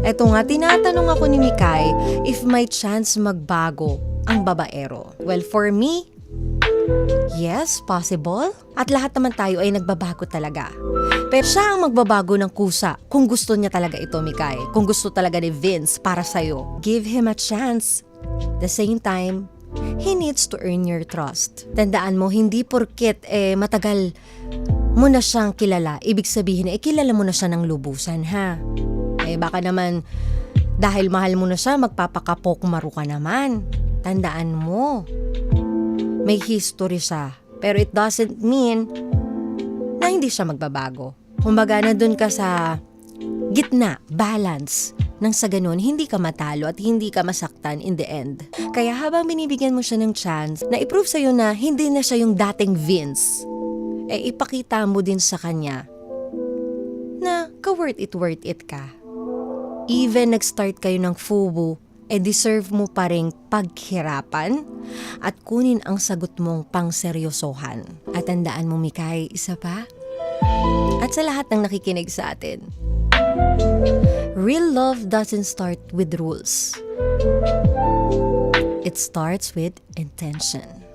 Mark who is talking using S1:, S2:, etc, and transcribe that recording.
S1: Eto nga, tinatanong ako ni Mikay if may chance magbago ang babaero. Well, for me, yes, possible. At lahat naman tayo ay nagbabago talaga. Pero siya ang magbabago ng kusa kung gusto niya talaga ito, Mikay. Kung gusto talaga ni Vince para sa'yo. Give him a chance. The same time, he needs to earn your trust. Tandaan mo, hindi porket eh, matagal mo na siyang kilala, ibig sabihin eh, kilala mo na siya ng lubusan, ha? Eh, baka naman, dahil mahal mo na siya, magpapakapok maru ka naman. Tandaan mo, may history siya. Pero it doesn't mean na hindi siya magbabago. Kumbaga, nandun ka sa gitna, balance, nang sa ganun, hindi ka matalo at hindi ka masaktan in the end. Kaya habang binibigyan mo siya ng chance na i-prove sa'yo na hindi na siya yung dating Vince, eh ipakita mo din sa kanya na ka-worth it, worth it ka. Even nag-start kayo ng FUBU, eh deserve mo pa rin paghirapan at kunin ang sagot mong pangseryosohan. At tandaan mo, Mikay, isa pa? At sa lahat ng nakikinig sa atin, real love doesn't start with rules. It starts with intention.